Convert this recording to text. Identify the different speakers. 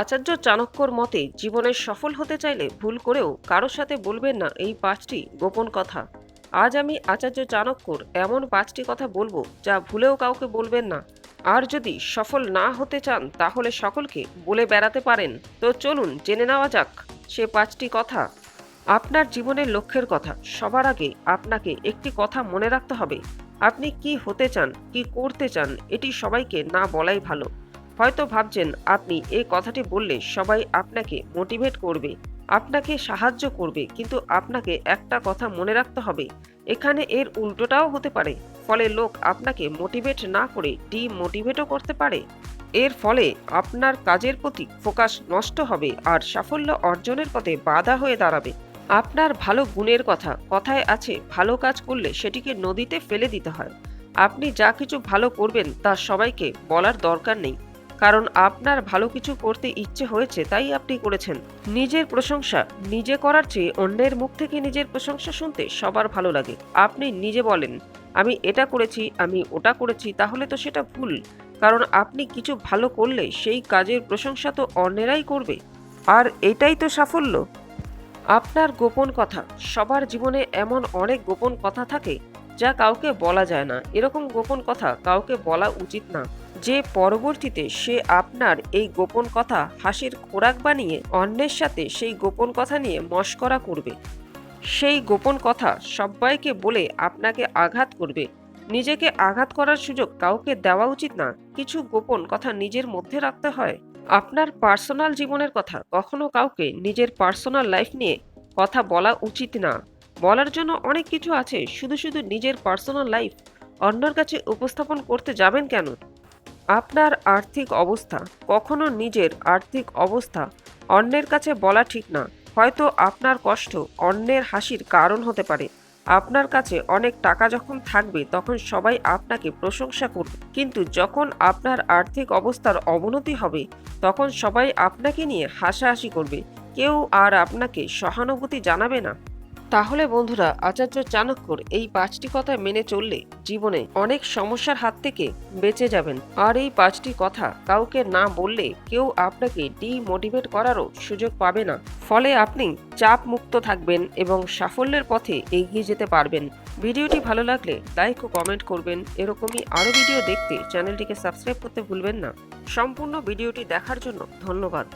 Speaker 1: আচার্য চাণক্যর মতে, জীবনে সফল হতে চাইলে ভুল করেও কারোর সাথে বলবেন না এই পাঁচটি গোপন কথা। আজ আমি আচার্য চাণক্যর এমন পাঁচটি কথা বলব যা ভুলেও কাউকে বলবেন না। আর যদি সফল না হতে চান, তাহলে সকলকে বলে বেড়াতে পারেন। তো চলুন জেনে নেওয়া যাক সে পাঁচটি কথা। আপনার জীবনের লক্ষ্যের কথা। সবার আগে আপনাকে একটি কথা মনে রাখতে হবে। আপনি কি হতে চান, কি করতে চান, এটি সবাইকে না বলাই ভালো। হয়তো ভাবছেন, আপনি এই কথাটি বললে সবাই আপনাকে মোটিভেট করবে, আপনাকে সাহায্য করবে, কিন্তু আপনাকে একটা কথা মনে রাখতে হবে, এখানে এর উল্টোটাও হতে পারে। ফলে লোক আপনাকে মোটিভেট না করে ডিমোটিভেটও করতে পারে। এর ফলে আপনার কাজের প্রতি ফোকাস নষ্ট হবে আর সাফল্য অর্জনের পথে বাধা হয়ে দাঁড়াবে। আপনার ভালো গুণের কথা, কথায় আছে, ভালো কাজ করলে সেটিকে নদীতে ফেলে দিতে হয়। আপনি যা কিছু ভালো করবেন তা সবাইকে বলার দরকার নেই। কারণ আপনার ভালো কিছু করতে ইচ্ছে হয়েছে, তাই আপনি করেছেন। নিজের প্রশংসা, নিজে করার চেয়ে অন্যের মুখ থেকে নিজের প্রশংসা শুনতে সবার ভালো লাগে। আপনি নিজে বলেন, আমি এটা করেছি, আমি ওটা করেছি, তাহলে তো সেটা ভুল। কারণ আপনি কিছু ভালো করলে সেই কাজের প্রশংসা তো অন্যেরাই করবে। আর এটাই তো সাফল্য। আপনার গোপন কথা, সবার জীবনে এমন অনেক গোপন কথা থাকে, যা কাউকে বলা যায় না। এরকম গোপন কথা কাউকে বলা উচিত না। যে পরবর্তীতে সে আপনার এই গোপন কথা হাসির খোরাক বানিয়ে অন্যের সাথে সেই গোপন কথা নিয়ে মস্করা করবে। সেই গোপন কথা সবাইকে বলে আপনাকে আঘাত করবে। নিজেকে আঘাত করার সুযোগ কাউকে দেওয়া উচিত না। কিছু গোপন কথা নিজের মধ্যে রাখতে হয়। আপনার পার্সোনাল জীবনের কথা কখনো কাউকে নিজের পার্সোনাল লাইফ নিয়ে কথা বলা উচিত না। বলার জন্য অনেক কিছু আছে। শুধু শুধু নিজের পার্সোনাল লাইফ অন্যর কাছে উপস্থাপন করতে যাবেন কেন? আপনার আর্থিক অবস্থা, কখনো নিজের আর্থিক অবস্থা অন্যের কাছে বলা ঠিক না। হয়তো আপনার কষ্ট অন্যের হাসির কারণ হতে পারে। আপনার কাছে অনেক টাকা যখন থাকবে, তখন সবাই আপনাকে প্রশংসা করবে। কিন্তু যখন আপনার আর্থিক অবস্থার অবনতি হবে, তখন সবাই আপনাকে নিয়ে হাসাহাসি করবে। কেউ আর আপনাকে সহানুভূতি জানাবে না। তাহলে বন্ধুরা, আচার্য চাণক্যর এই পাঁচটি কথা মেনে চললে জীবনে অনেক সমস্যার হাত থেকে বেঁচে যাবেন। আর এই পাঁচটি কথা কাউকে না বললে কেউ আপনাকে ডিমোটিভেট করারও সুযোগ পাবে না। ফলে আপনি চাপ মুক্ত থাকবেন এবং সাফল্যের পথে এগিয়ে যেতে পারবেন। ভিডিওটি ভালো লাগলে লাইক ও কমেন্ট করবেন। এরকমই আরও ভিডিও দেখতে চ্যানেলটিকে সাবস্ক্রাইব করতে ভুলবেন না। সম্পূর্ণ ভিডিওটি দেখার জন্য ধন্যবাদ।